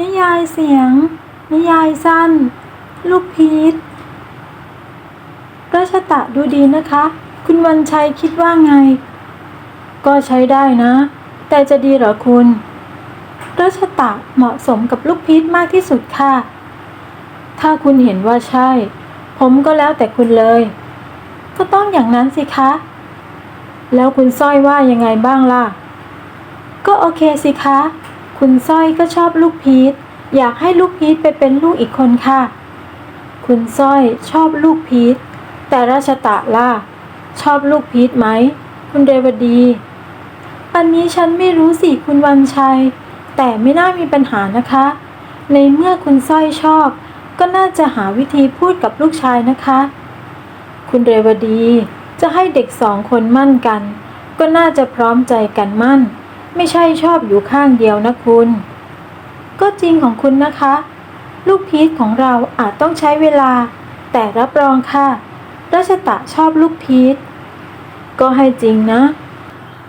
นิยายเสียง นิยายสั้น ลูกพีชรัชตะดูดีนะคะ คุณวันชัยคิดว่าไง ก็ใช้ได้นะ แต่จะดีเหรอคุณรัชตะเหมาะสมกับลูกพีชมากที่สุดค่ะ ถ้าคุณเห็นว่าใช่ ผมก็แล้วแต่คุณเลย ก็ต้องอย่างนั้นสิคะ แล้วคุณสร้อยว่ายังไงบ้างล่ะ ก็โอเคสิคะ คุณสร้อยก็ชอบลูกพีชอยากให้ลูกพีชไปเป็นลูกอีกคนค่ะ คุณสร้อยชอบลูกพีชแต่ราชตะล่ะชอบลูกพีชไหม คุณเรวดี อันนี้ฉันไม่รู้สิคุณวันชัย แต่ไม่น่ามีปัญหานะคะ ในเมื่อคุณสร้อยชอบ ก็น่าจะหาวิธีพูดกับลูกชายนะคะ คุณเรวดีจะให้เด็กสองคนมั่นกัน ก็น่าจะพร้อมใจกันมั่น ไม่ใช่ชอบอยู่ข้างเดียวนะคุณ ก็จริงของคุณนะคะ ลูกพีชของเราอาจต้องใช้เวลา แต่รับรองค่ะราชตะชอบลูกพีชก็ให้จริงนะ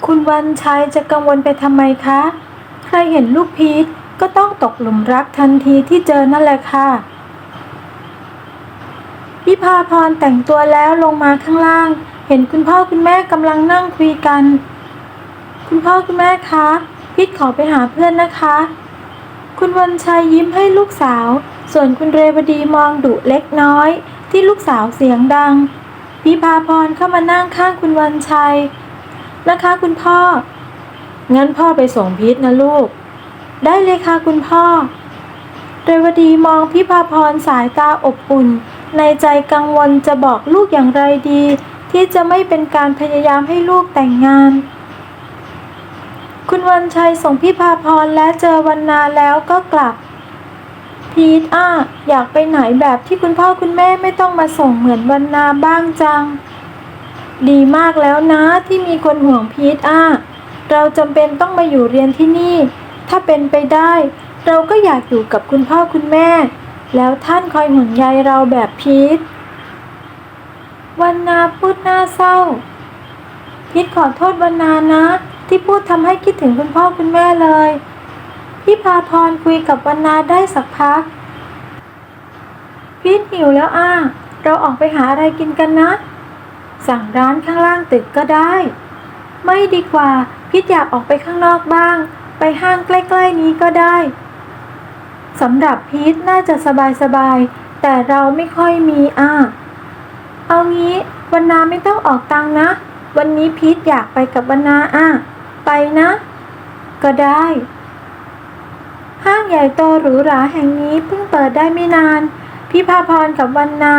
คุณวันชัยจะกังวลไปทำไมคะ ใครเห็นลูกพีชก็ต้องตกหลุมรักทันทีที่เจอนั่นแหละค่ะพิพาพรแต่งตัวแล้วลงมาข้างล่าง เห็นคุณพ่อคุณแม่กำลังนั่งคุยกัน คุณพ่อคุณแม่คะพิษขอไปหาเพื่อนนะคะ คุณวันชัยยิ้มให้ลูกสาว ส่วนคุณเรวดีมองดุเล็กน้อย ที่ลูกสาวเสียงดังพิพาพรเข้ามานั่งข้างคุณวันชัย นะคะคุณพ่อ งั้นพ่อไปส่งพีทนะลูก ได้เลยค่ะคุณพ่อ เรวดีมองพิพาพรสายตาอบอุ่น ในใจกังวลจะบอกลูกอย่างไรดี ที่จะไม่เป็นการพยายามให้ลูกแต่งงาน คุณวันชัยส่งพี่พาพรและเจอวันนาแล้วก็กลับ พีทอะอยากไปไหนแบบที่คุณพ่อคุณแม่ไม่ต้องมาส่งเหมือนวันนาบ้างจัง ดีมากแล้วนะที่มีคนห่วงพีทอะเราจำเป็นต้องมาอยู่เรียนที่นี่ ถ้าเป็นไปได้ เราก็อยากอยู่กับคุณพ่อคุณแม่ แล้วท่านคอยห่วงใยเราแบบพีทวันนาพูดหน้าเศร้า พีทขอโทษวันนานะ ที่พูดทำให้คิดถึงคุณพ่อคุณแม่เลยพี่พาพรคุยกับวันนาได้สักพักพีทหิวแล้วอะเราออกไปหาอะไรกินกันนะ สั่งร้านข้างล่างตึกก็ได้ ไม่ดีกว่าพีทอยากออกไปข้างนอกบ้าง ไปห้างใกล้ๆนี้ก็ได้สำหรับพีทน่าจะสบายๆ แต่เราไม่ค่อยมีอะ เอางี้วันนาไม่ต้องออกตังนะ วันนี้พีทอยากไปกับวันนาอะ ไปนะ ก็ได้ ห้างใหญ่โตหรูหราแห่งนี้เพิ่งเปิดได้ไม่นานพี่พาพรกับวันนา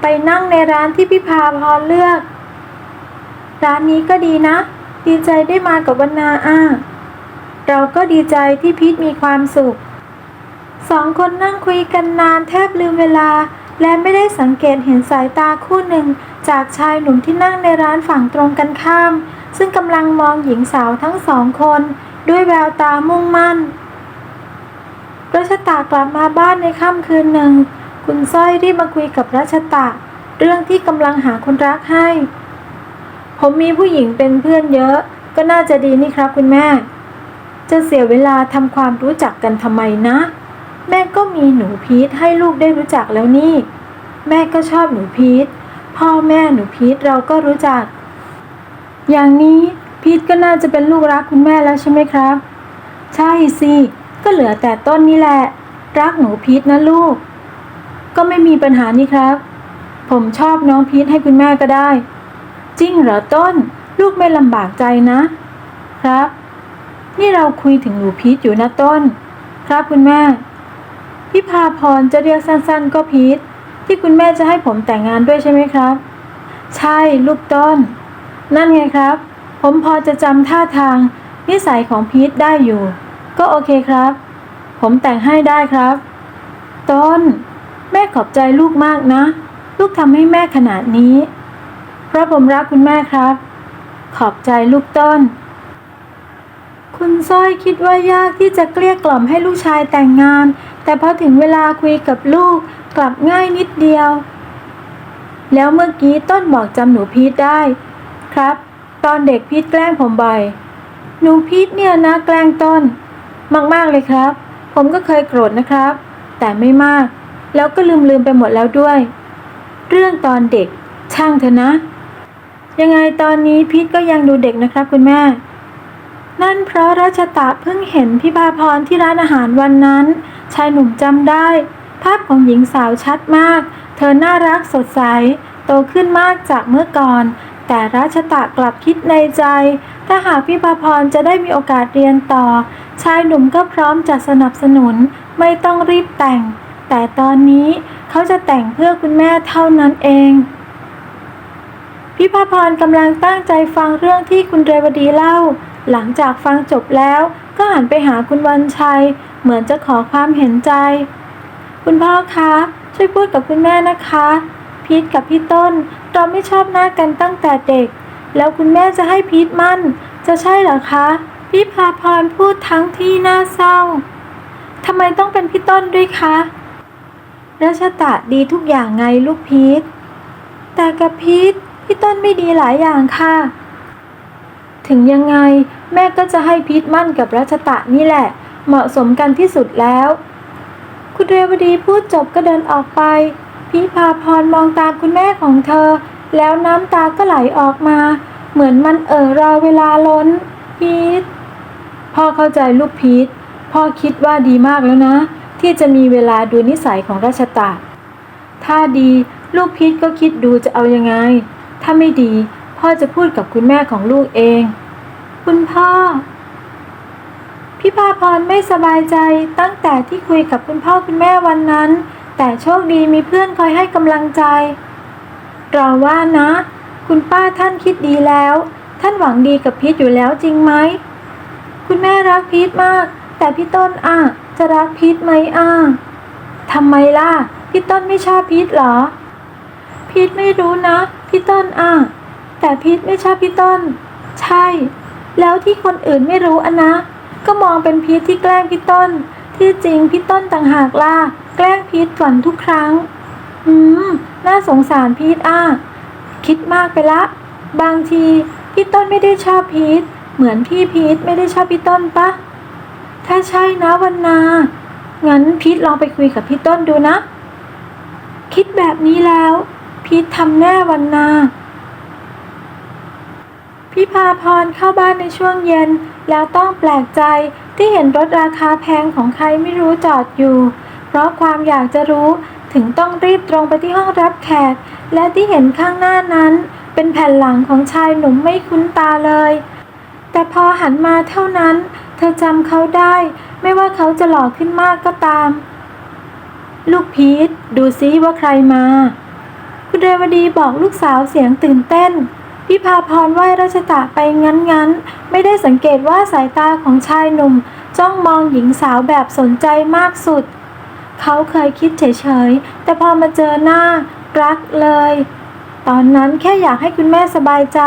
ไปนั่งในร้านที่พี่พาพรเลือก ร้านนี้ก็ดีนะ ดีใจได้มากับวันนาอะเราก็ดีใจที่พีทมีความสุข สองคนนั่งคุยกันนานแทบลืมเวลา และไม่ได้สังเกตเห็นสายตาคู่หนึ่งจากชายหนุ่มที่นั่งในร้านฝั่งตรงกันข้าม ซึ่งกำลังมองหญิงสาวทั้งสองคน ด้วยแววตามุ่งมั่นรัชตากลับมาบ้านในค่ำคืนหนึ่ง คุณสร้อยรีบมาคุยกับรัชตะ เรื่องที่กำลังหาคนรักให้ ผมมีผู้หญิงเป็นเพื่อนเยอะ ก็น่าจะดีนี่ครับคุณแม่ จะเสียเวลาทำความรู้จักกันทำไมนะ แม่ก็มีหนูพีทให้ลูกได้รู้จักแล้วนี่ แม่ก็ชอบหนูพีทพ่อแม่หนูพีทเราก็รู้จัก อย่างนี้พีทก็น่าจะเป็นลูกรักคุณแม่แล้วใช่ไหมครับ ใช่สิ ก็เหลือแต่ต้นนี่แหละ รักหนูพีทนะลูก ก็ไม่มีปัญหานี่ครับ ผมชอบน้องพีทให้คุณแม่ก็ได้ จริงเหรอต้น ลูกไม่ลำบากใจนะ ครับ นี่เราคุยถึงหนูพีทอยู่นะต้น ครับคุณแม่พี่พาพรจะเรียกสั้นๆ ก็พีทที่คุณแม่จะให้ผมแต่งงานด้วยใช่ไหมครับ ใช่ลูกต้น นั่นไงครับ ผมพอจะจำท่าทาง นิสัยของพีทได้อยู่ ก็โอเคครับ ผมแต่งให้ได้ครับ ต้น แม่ขอบใจลูกมากนะ ลูกทำให้แม่ขนาดนี้ เพราะผมรักคุณแม่ครับ ขอบใจลูกต้น คุณสร้อยคิดว่ายากที่จะเกลี้ยกล่อมให้ลูกชายแต่งงาน แต่พอถึงเวลาคุยกับลูกกลับง่ายนิดเดียว แล้วเมื่อกี้ต้นบอกจำหนูพีทได้ ครับ ตอนเด็กพีทแกล้งผมบ่อยหนูพีทเนี่ยนะแกล้งต้น มากๆเลยครับ ผมก็เคยโกรธนะครับ แต่ไม่มาก แล้วก็ลืมลืมไปหมดแล้วด้วย เรื่องตอนเด็กช่างเถอะนะ ยังไงตอนนี้พีทก็ยังดูเด็กนะครับคุณแม่ นั่นเพราะรัชตะเพิ่งเห็นพี่พาพรที่ร้านอาหารวันนั้น ชายหนุ่มจำได้ ภาพของหญิงสาวชัดมาก เธอน่ารักสดใส โตขึ้นมากจากเมื่อก่อน แต่รัชตะกลับคิดในใจ ถ้าหากพี่พาพรจะได้มีโอกาสเรียนต่อ ชายหนุ่มก็พร้อมจะสนับสนุน ไม่ต้องรีบแต่ง แต่ตอนนี้เขาจะแต่งเพื่อคุณแม่เท่านั้นเองพี่พาพรกำลังตั้งใจฟังเรื่องที่คุณเรวดีเล่า หลังจากฟังจบแล้ว ก็หันไปหาคุณวันชัย เหมือนจะขอความเห็นใจ คุณพ่อคะ ช่วยพูดกับคุณแม่นะคะ พีทกับพี่ต้น เราไม่ชอบหน้ากันตั้งแต่เด็ก แล้วคุณแม่จะให้พีทมั่น จะใช่เหรอคะพี่พาพรพูดทั้งที่น่าเศร้าทำไมต้องเป็นพี่ต้นด้วยคะรัชตะดีทุกอย่างไงลูกพีทแต่กับพีทพี่ต้นไม่ดีหลายอย่างค่ะ ถึงยังไงแม่ก็จะให้พีทมั่นกับรัชตะนี่แหละ เหมาะสมกันที่สุดแล้ว คุณเรวดีพูดจบก็เดินออกไป พี่พาพรมองตามคุณแม่ของเธอ แล้วน้ำตาก็ไหลออกมา เหมือนมันเอ่อรอเวลาล้น พีทพ่อเข้าใจลูกพีทพ่อคิดว่าดีมากแล้วนะ ที่จะมีเวลาดูนิสัยของราชตะถ้าดีลูกพีทก็คิดดูจะเอายังไง ถ้าไม่ดีพ่อจะพูดกับคุณแม่ของลูกเอง คุณพ่อ พี่พาพรไม่สบายใจตั้งแต่ที่คุยกับคุณพ่อคุณแม่วันนั้น แต่โชคดีมีเพื่อนคอยให้กำลังใจ เราว่านะ คุณป้าท่านคิดดีแล้ว ท่านหวังดีกับพีทอยู่แล้วจริงไหม คุณแม่รักพีทมาก แต่พี่ต้นอะจะรักพีทไหมอะทำไมล่ะ พี่ต้นไม่ชอบพีทเหรอ พีทไม่รู้นะ พี่ต้นอะแต่พีทไม่ชอบพี่ต้น ใช่ แล้วที่คนอื่นไม่รู้อะนะ ก็มองเป็นพีทที่แกล้งพี่ต้น ที่จริงพี่ต้นต่างหากล่ะแกล้งพีทก่อนทุกครั้ง อืม น่าสงสารพีทอะ คิดมากไปละ บางทีพี่ต้นไม่ได้ชอบพีทเหมือนพี่พีทไม่ได้ชอบพี่ต้นปะ ถ้าใช่นะวันนา งั้นพีทลองไปคุยกับพี่ต้นดูนะ คิดแบบนี้แล้ว พีททำแน่วันนา พี่พาพรเข้าบ้านในช่วงเย็น แล้วต้องแปลกใจที่เห็นรถราคาแพงของใครไม่รู้จอดอยู่ เพราะความอยากจะรู้ถึงต้องรีบตรงไปที่ห้องรับแขก และที่เห็นข้างหน้านั้น เป็นแผ่นหลังของชายหนุ่มไม่คุ้นตาเลย แต่พอหันมาเท่านั้น เธอจำเขาได้ ไม่ว่าเขาจะหล่อขึ้นมากก็ตาม ลูกพีทดูซิว่าใครมา คุณเรวดีบอกลูกสาวเสียงตื่นเต้น พี่พาพรไหว้ราชตะไปงั้นๆ ไม่ได้สังเกตว่าสายตาของชายหนุ่ม จ้องมองหญิงสาวแบบสนใจมากสุด เขาเคยคิดเฉยๆ แต่พอมาเจอหน้า รักเลย ตอนนั้นแค่อยากให้คุณแม่สบายใจ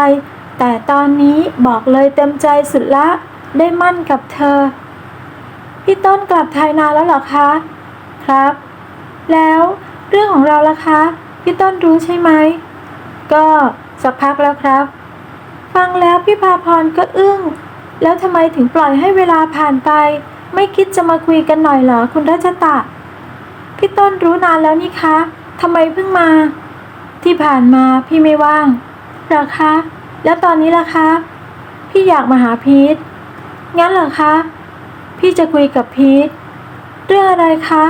แต่ตอนนี้บอกเลยเต็มใจสุดละ ได้มั่นกับเธอ พี่ต้นกลับไทยนานแล้วหรอคะ ครับ แล้วเรื่องของเราล่ะคะ พี่ต้นรู้ใช่ไหม ก็ สักพักแล้วครับ ฟังแล้วพี่พาพรก็อึ้ง แล้วทำไมถึงปล่อยให้เวลาผ่านไป ไม่คิดจะมาคุยกันหน่อยเหรอคุณรัชตะ พี่ต้นรู้นานแล้วนี่คะทำไมเพิ่งมา ที่ผ่านมาพี่ไม่ว่างหรอคะ แล้วตอนนี้ล่ะคะ พี่อยากมาหาพีทงั้นเหรอคะ พี่จะคุยกับพีทเรื่องอะไรคะ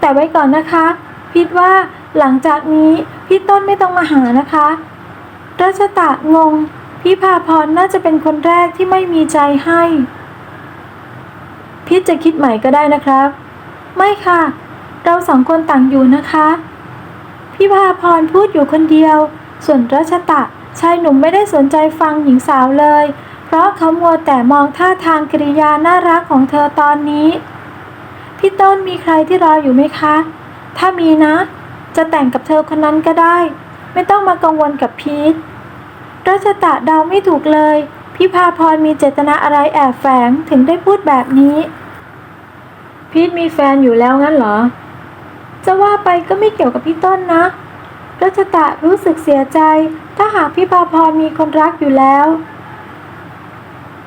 แต่ไว้ก่อนนะคะ พีทว่าหลังจากนี้พี่ต้นไม่ต้องมาหานะคะ รัชตะงงพี่พาพรน่าจะเป็นคนแรกที่ไม่มีใจให้พีทจะคิดใหม่ก็ได้นะครับ ไม่ค่ะ เราสองคนต่างอยู่นะคะพี่พาพรพูดอยู่คนเดียว ส่วนรัชตะชายหนุ่มไม่ได้สนใจฟังหญิงสาวเลย เพราะเขามัวแต่มองท่าทางกริยาน่ารักของเธอตอนนี้ พี่ต้นมีใครที่รออยู่ไหมคะ ถ้ามีนะ จะแต่งกับเธอคนนั้นก็ได้ ไม่ต้องมากังวลกับพีทรัชตะเดาไม่ถูกเลยพี่พาพรมีเจตนาอะไรแอบแฝงถึงได้พูดแบบนี้ พีทมีแฟนอยู่แล้วงั้นเหรอ จะว่าไปก็ไม่เกี่ยวกับพี่ต้นนะรัชตะรู้สึกเสียใจ ถ้าหากพี่พาพรมีคนรักอยู่แล้ว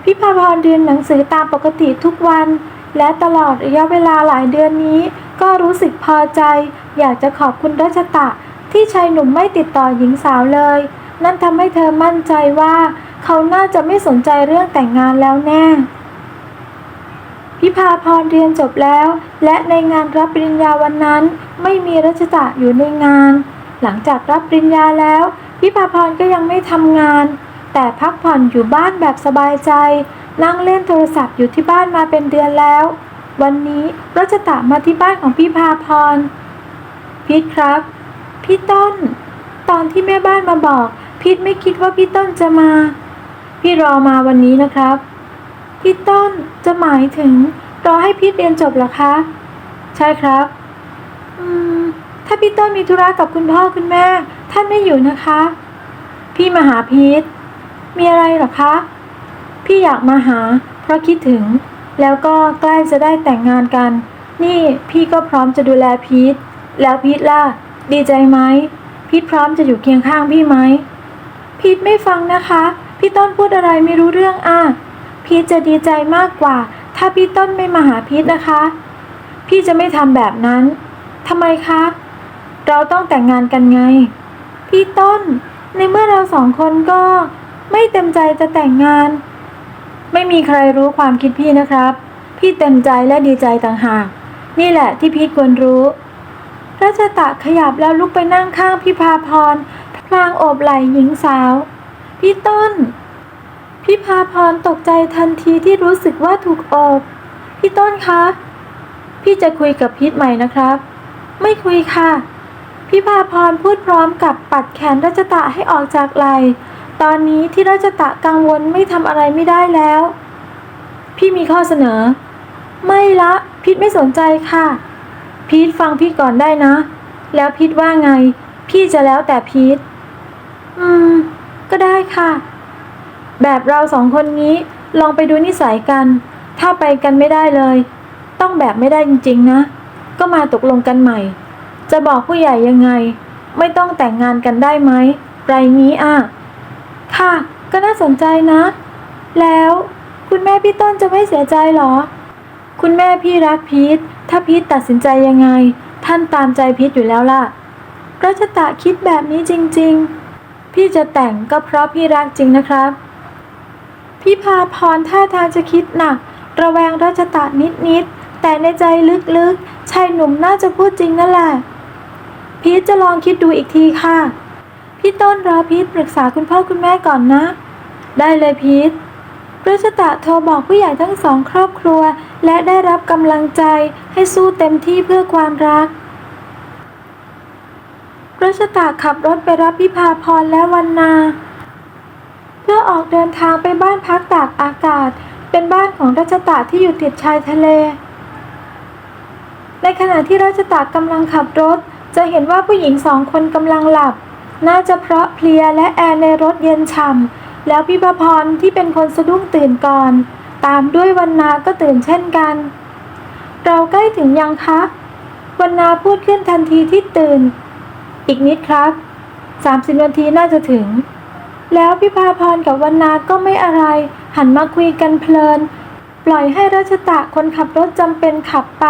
พี่พาพรเรียนหนังสือตามปกติทุกวัน และตลอดระยะเวลาหลายเดือนนี้ ก็รู้สึกพอใจ อยากจะขอบคุณรัชตะ ที่ชายหนุ่มไม่ติดต่อหญิงสาวเลย นั่นทำให้เธอมั่นใจว่า เขาน่าจะไม่สนใจเรื่องแต่งงานแล้วแน่ พิพาพรเรียนจบแล้ว และในงานรับปริญญาวันนั้น ไม่มีรัชตะอยู่ในงาน หลังจากรับปริญญาแล้ว พิพาพรก็ยังไม่ทำงาน แต่พักผ่อนอยู่บ้านแบบสบายใจ นั่งเล่นโทรศัพท์อยู่ที่บ้านมาเป็นเดือนแล้ว วันนี้รัชตะมาที่บ้านของพี่พาพรพีทครับ พี่ต้น ตอนที่แม่บ้านมาบอกพีทไม่คิดว่าพี่ต้นจะมา พี่รอมาวันนี้นะครับ พี่ต้นจะหมายถึง รอให้พีทเรียนจบหรอคะ ใช่ครับ อืม ถ้าพี่ต้นมีธุระกับคุณพ่อคุณแม่ ท่านไม่อยู่นะคะ พี่มาหาพีทมีอะไรหรอคะ พี่อยากมาหา เพราะคิดถึง แล้วก็ใกล้จะได้แต่งงานกัน นี่พี่ก็พร้อมจะดูแลพีทแล้วพีทล่ะ ดีใจไหมพีทพร้อมจะอยู่เคียงข้างพี่ไหมพีทไม่ฟังนะคะ พี่ต้นพูดอะไรไม่รู้เรื่องอะพีทจะดีใจมากกว่า ถ้าพี่ต้นไม่มาหาพีทนะคะ พี่จะไม่ทำแบบนั้นทำไมคะ เราต้องแต่งงานกันไง พี่ต้น ในเมื่อเราสองคนก็ไม่เต็มใจจะแต่งงาน ไม่มีใครรู้ความคิดพี่นะครับ พี่เต็มใจและดีใจต่างหาก นี่แหละที่พี่ควรรู้ รัชตะขยับแล้วลุกไปนั่งข้างพี่พาพร พลางโอบไหล่หญิงสาว พี่ต้นพี่พาพรตกใจทันทีที่รู้สึกว่าถูกโอบ พี่ต้นคะ พี่จะคุยกับพีทใหม่นะครับ ไม่คุยค่ะพี่พาพรพูดพร้อมกับปัดแขนรัชตะให้ออกจากไหลตอนนี้ที่รัชตะกังวลไม่ทำอะไรไม่ได้แล้ว พี่มีข้อเสนอ ไม่ละพีทไม่สนใจค่ะ พีทฟังพี่ก่อนได้นะ แล้วพีทว่าไง พี่จะแล้วแต่พีทอืม ก็ได้ค่ะ แบบเราสองคนนี้ลองไปดูนิสัยกัน ถ้าไปกันไม่ได้เลย ต้องแบบไม่ได้จริงๆนะ ก็มาตกลงกันใหม่ จะบอกผู้ใหญ่ยังไง ไม่ต้องแต่งงานกันได้ไหมไรนี้อะ ค่ะ ก็น่าสนใจนะ แล้วคุณแม่พี่ต้นจะไม่เสียใจเหรอ คุณแม่พี่รักพีท ถ้าพีทตัดสินใจยังไง ท่านตามใจพีทอยู่แล้วล่ะรัชตะคิดแบบนี้จริงๆ พี่จะแต่งก็เพราะพี่รักจริงนะครับ พี่พาพรท่าทางจะคิดหนัก ระแวงรัชตะนิดๆ แต่ในใจลึกๆ ชายหนุ่มน่าจะพูดจริงนั่นแหละ พีทจะลองคิดดูอีกทีค่ะ พี่ต้นรอพีทปรึกษาคุณพ่อคุณแม่ก่อนนะ ได้เลยพีทรัชตะโทรบอกผู้ใหญ่ทั้งสองครอบครัว และได้รับกำลังใจให้สู้เต็มที่เพื่อความรักรัชตะขับรถไปรับพิพาพรและวันนา เพื่อออกเดินทางไปบ้านพักตากอากาศ เป็นบ้านของรัชตะที่อยู่ติดชายทะเล ในขณะที่รัชตะกำลังขับรถ จะเห็นว่าผู้หญิงสองคนกำลังหลับ น่าจะเพราะเพลียและแอร์ในรถเย็นฉ่ำแล้วพิพาพรที่เป็นคนสะดุ้งตื่นก่อน ตามด้วยวันนาก็ตื่นเช่นกัน เราใกล้ถึงยังคะวันนาพูดขึ้นทันทีที่ตื่น อีกนิดครับ30นาทีน่าจะถึง แล้วพิพาพรกับวันนาก็ไม่อะไร หันมาคุยกันเพลิน ปล่อยให้ราชตะคนขับรถจำเป็นขับไป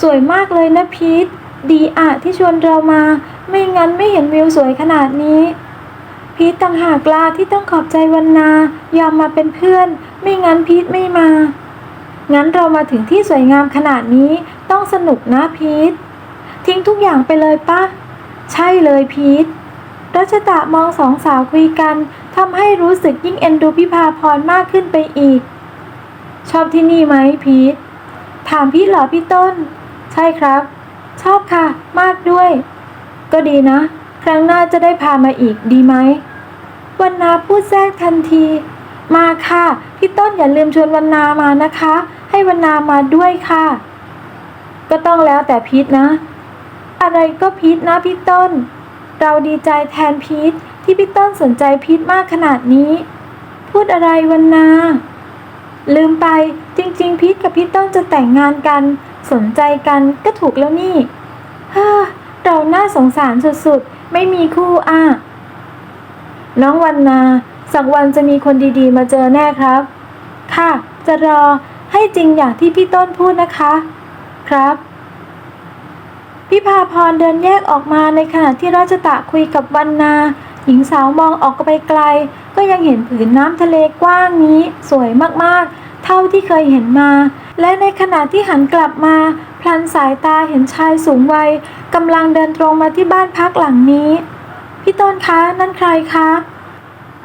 สวยมากเลยนะพีทดีอะที่ชวนเรามา ไม่งั้นไม่เห็นวิวสวยขนาดนี้ พีทต่างหากลาที่ต้องขอบใจวันนายอมมาเป็นเพื่อน ไม่งั้นพีทไม่มา งั้นเรามาถึงที่สวยงามขนาดนี้ต้องสนุกนะพีททิ้งทุกอย่างไปเลยปะใช่เลยพีทรัชตะมองสองสาวคุยกันทำให้รู้สึกยิ่งเอ็นดูพิพาพรมากขึ้นไปอีก ชอบที่นี่ไหมพีทถามพี่เหรอพี่ต้น ใช่ครับ ชอบค่ะ มากด้วย ก็ดีนะ ครั้งหน้าจะได้พามาอีกดีไหมวันนาพูดแทรกทันที มาค่ะ พี่ต้นอย่าลืมชวนวันนามานะคะ ให้วันนามาด้วยค่ะ ก็ต้องแล้วแต่พีทนะ อะไรก็พีทนะพี่ต้น เราดีใจแทนพีทที่พี่ต้นสนใจพีทมากขนาดนี้ พูดอะไรวันนา ลืมไปจริง ๆ พีทกับพี่ต้นจะแต่งงานกัน สนใจกันก็ถูกแล้วนี่ฮ่าเราน่าสงสารสุดๆ ไม่มีคู่อะน้องวันนา สักวันจะมีคนดีๆ มาเจอแน่ครับ ค่ะ จะรอให้จริงอย่างที่พี่ต้นพูดนะคะ ครับพี่พาพรเดินแยกออกมาในขณะที่ราชตะคุยกับวันนา หญิงสาวมองออกไปไกล ก็ยังเห็นผืนน้ำทะเลกว้างนี้ สวยมากๆ เท่าที่เคยเห็นมา และในขณะที่หันกลับมา ลันสายตาเห็นชายสูงวัยกำลังเดินตรงมาที่บ้านพักหลังนี้ พี่ต้นคะนั่นใครคะ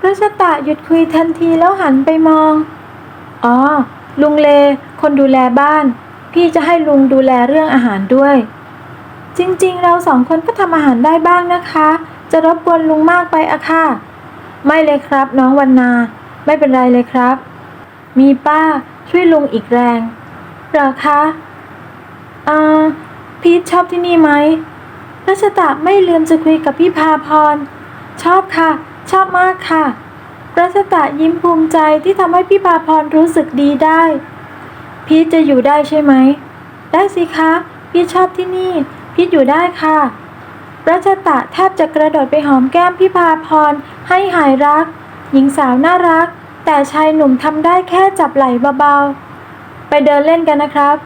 รัชตะหยุดคุยทันทีแล้วหันไปมอง อ๋อ ลุงเล คนดูแลบ้าน พี่จะให้ลุงดูแลเรื่องอาหารด้วย จริงๆ เราสองคนก็ทำอาหารได้บ้างนะคะ จะรบกวนลุงมากไปอะค่ะ ไม่เลยครับ น้องวันนา ไม่เป็นไรเลยครับ มีป้าช่วยลุงอีกแรงเหรอคะ อ่าพีทชอบที่นี่ไหมรัชตะไม่ลืมจะคุยกับพี่พาพร ชอบค่ะ ชอบมากค่ะ รัชตะยิ้มภูมิใจที่ทำให้พี่พาพรรู้สึกดีได้ พีทจะอยู่ได้ใช่ไหม ได้สิคะ พีทชอบที่นี่ พีทอยู่ได้ค่ะ รัชตะแทบจะกระโดดไปหอมแก้มพี่พาพรให้หายรัก หญิงสาวน่ารัก แต่ชายหนุ่มทำได้แค่จับไหล่เบาๆ ไปเดินเล่นกันนะครับ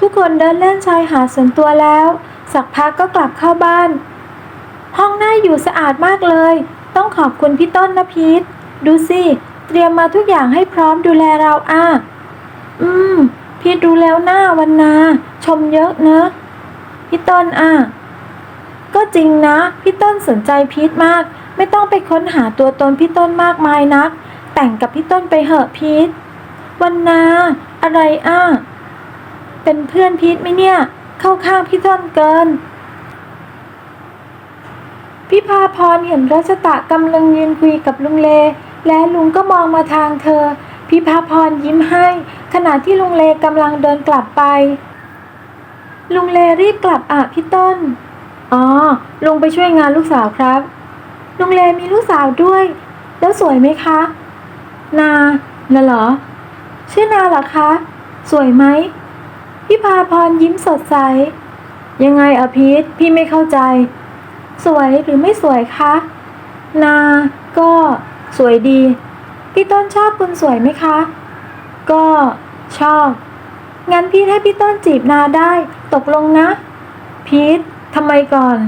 ทุกคนเดินเล่นชายหาดส่วนตัวแล้ว สักพักก็กลับเข้าบ้าน ห้องหน่าอยู่สะอาดมากเลย ต้องขอบคุณพี่ต้นนะพีทดูสิ เตรียมมาทุกอย่างให้พร้อมดูแลเราอะ อืม พีทดูแล้วหน้าวันนา ชมเยอะเนอะพี่ต้นอะ ก็จริงนะ พี่ต้นสนใจพีทมาก ไม่ต้องไปค้นหาตัวตนพี่ต้นมากมายนัก แต่งกับพี่ต้นไปเหอะพีทวันนา อะไรอะ เป็นเพื่อนพีทไหมเนี่ย เข้าข้างพี่ต้นเกินพี่พาพรเห็นรัชตะกำลังยืนคุยกับลุงเล และลุงก็มองมาทางเธอพี่พาพรยิ้มให้ ขณะที่ลุงเลกำลังเดินกลับไป ลุงเลรีบกลับอะพี่ต้น อ๋อ ลุงไปช่วยงานลูกสาวครับ ลุงเลมีลูกสาวด้วย แล้วสวยไหมคะ นาน่ะเหรอ ชื่อนาเหรอคะ สวยไหม พี่พาพรยิ้มสดใส ยังไงอะพีทพี่ไม่เข้าใจ สวยหรือไม่สวยคะ นา ก็สวยดี พี่ต้นชอบคุณสวยไหมคะ ก็ชอบ งั้นพี่ให้พี่ต้นจีบนาได้ตกลงนะ พีททำไมก่อน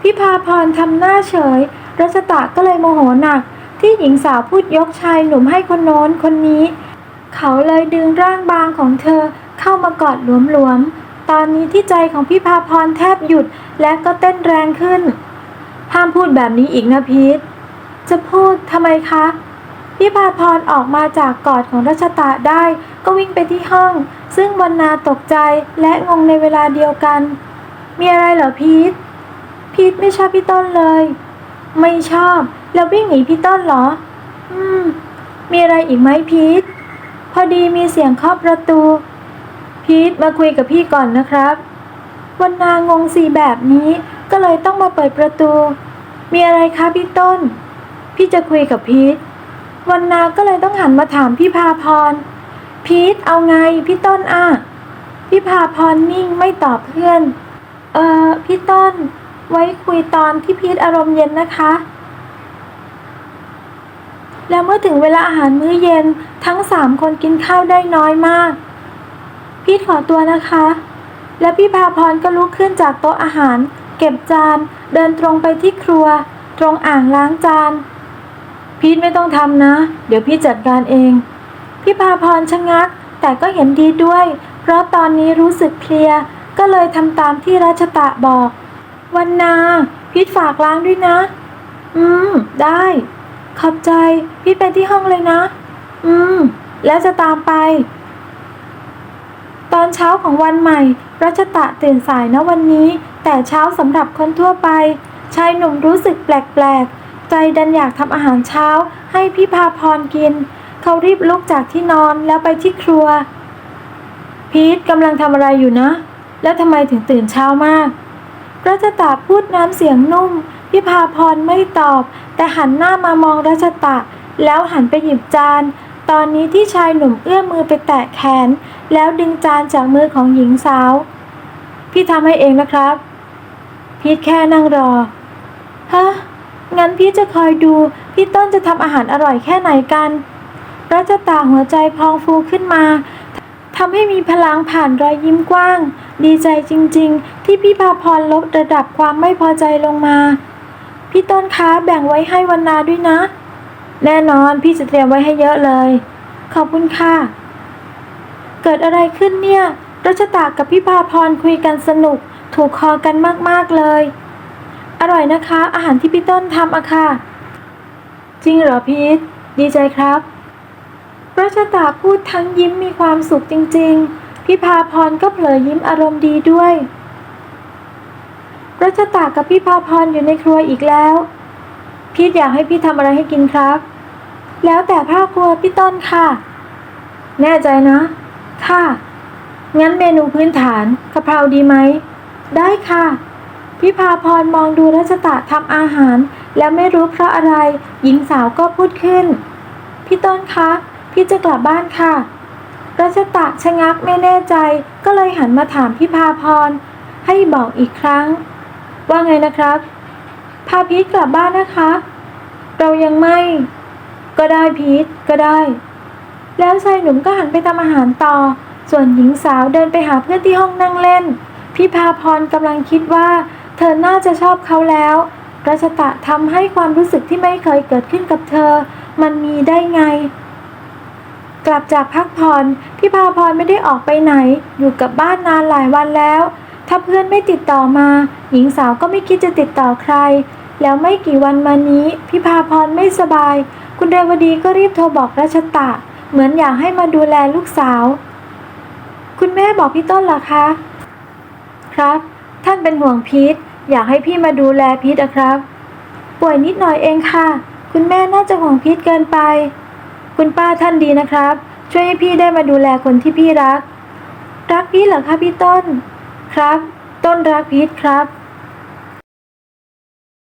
พี่พาพรทำหน้าเฉย รัชตะก็เลยโมโหหนัก ที่หญิงสาวพูดยกชายหนุ่มให้คนโน้นคนนี้ เขาเลยดึงร่างบางของเธอ เข้ามากอดหลวมๆ ตอนนี้ที่ใจของพี่พาพรแทบหยุดและก็เต้นแรงขึ้น ห้ามพูดแบบนี้อีกนะพีทจะพูดทำไมคะ พี่พาพรออกมาจากกอดของรัชตะได้ก็วิ่งไปที่ห้อง ซึ่งวันนาตกใจและงงในเวลาเดียวกัน มีอะไรเหรอพีทพีทไม่ชอบพี่ต้นเลย ไม่ชอบ แล้ววิ่งหนีพี่ต้นเหรอ อืม มีอะไรอีกไหมพีทพอดีมีเสียงเคาะประตู พีทมาคุยกับพี่ก่อนนะครับวันนางงสีแบบนี้ ก็เลยต้องมาเปิดประตู มีอะไรคะพี่ต้น พี่จะคุยกับพีทวันนาก็เลยต้องหันมาถามพี่พาพร พีทเอาไงพี่ต้นอะพี่พาพรนิ่งไม่ตอบเพื่อน เอ่อพี่ต้น ไว้คุยตอนที่พีทอารมณ์เย็นนะคะ แล้วเมื่อถึงเวลาอาหารมื้อเย็นทั้งสามคนกินข้าวได้น้อยมาก พีทขอตัวนะคะ แล้วพี่พาพรก็ลุกขึ้นจากโต๊ะอาหาร เก็บจาน เดินตรงไปที่ครัว ตรงอ่างล้างจาน พีทไม่ต้องทำนะ เดี๋ยวพี่จัดการเอง พี่พาพรชะงัก แต่ก็เห็นดีด้วย เพราะตอนนี้รู้สึกเพลีย ก็เลยทำตามที่รัชตะบอก วันนาพีทฝากล้างด้วยนะ อืม ได้ ขอบใจ พีทไปที่ห้องเลยนะ อืม แล้วจะตามไป ตอนเช้าของวันใหม่ รัชตะตื่นสายนะวันนี้ แต่เช้าสำหรับคนทั่วไป ชายหนุ่มรู้สึกแปลกๆ ใจดันอยากทำอาหารเช้า ให้พี่พาพรกิน เขารีบลุกจากที่นอนแล้วไปที่ครัว พีทกำลังทำอะไรอยู่นะ แล้วทำไมถึงตื่นเช้ามาก รัชตะพูดน้ำเสียงนุ่มพี่พาพรไม่ตอบ แต่หันหน้ามามองรัชตะ แล้วหันไปหยิบจาน ตอนนี้ที่ชายหนุ่มเอื้อมมือไปแตะแขน แล้วดึงจานจากมือของหญิงสาว พี่ทำให้เองนะครับ พีทแค่นั่งรอ ฮะ งั้นพี่จะคอยดู พี่ต้นจะทำอาหารอร่อยแค่ไหนกันรัชตาหัวใจพองฟูขึ้นมาทำให้มีพลังผ่านรอยยิ้มกว้าง ดีใจจริง ๆ ที่พี่พาพรลดระดับความไม่พอใจลงมา พี่ต้นคะแบ่งไว้ให้วันนาด้วยนะ แน่นอนพี่จะเตรียมไว้ให้เยอะเลย ขอบคุณค่ะ เกิดอะไรขึ้นเนี่ยรัชตากับพี่พาพรคุยกันสนุก ถูกคอกันมากๆเลย อร่อยนะคะ อาหารที่พี่ต้นทำอะค่ะ จริงเหรอพีทดีใจครับรัชตาพูดทั้งยิ้มมีความสุขจริง ๆ พี่พาพรก็เผลอยิ้มอารมณ์ดีด้วยรัชตากับพี่พาพรอยู่ในครัวอีกแล้ว พีทอยากให้พี่ทำอะไรให้กินครับ แล้วแต่พ่อครัวพี่ต้นค่ะ แน่ใจนะ ค่ะ งั้นเมนูพื้นฐานกะเพราดีไหม ได้ค่ะพี่พาพรมองดูรัชตะทำอาหาร แล้วไม่รู้เพราะอะไร หญิงสาวก็พูดขึ้น พี่ต้นคะ พี่จะกลับบ้านค่ะรัชตะชะงักไม่แน่ใจ ก็เลยหันมาถามพี่พาพร ให้บอกอีกครั้ง ว่าไงนะครับ พาพีทกลับบ้านนะคะ เรายังไม่ ก็ได้พีทก็ได้ แล้วชายหนุ่มก็หันไปทำอาหารต่อ ส่วนหญิงสาวเดินไปหาเพื่อนที่ห้องนั่งเล่นพี่พาพรกำลังคิดว่า เธอน่าจะชอบเขาแล้วรัชตะทำให้ความรู้สึกที่ไม่เคยเกิดขึ้นกับเธอ มันมีได้ไง กลับจากพักผ่อนพี่พาพรไม่ได้ออกไปไหน อยู่กับบ้านนานหลายวันแล้ว ถ้าเพื่อนไม่ติดต่อมา หญิงสาวก็ไม่คิดจะติดต่อใคร แล้วไม่กี่วันมานี้พี่พาพรไม่สบาย คุณเรวดีก็รีบโทรบอกรัชตะ เหมือนอยากให้มาดูแลลูกสาว คุณแม่บอกพี่ต้นเหรอคะ ครับ ท่านเป็นห่วงพีทอยากให้พี่มาดูแลพีทอะครับ ป่วยนิดหน่อยเองค่ะ คุณแม่น่าจะห่วงพีทเกินไป คุณป้าท่านดีนะครับ ช่วยให้พี่ได้มาดูแลคนที่พี่รัก รักพี่เหรอคะพี่ต้น ครับ ต้นรักพีทครับ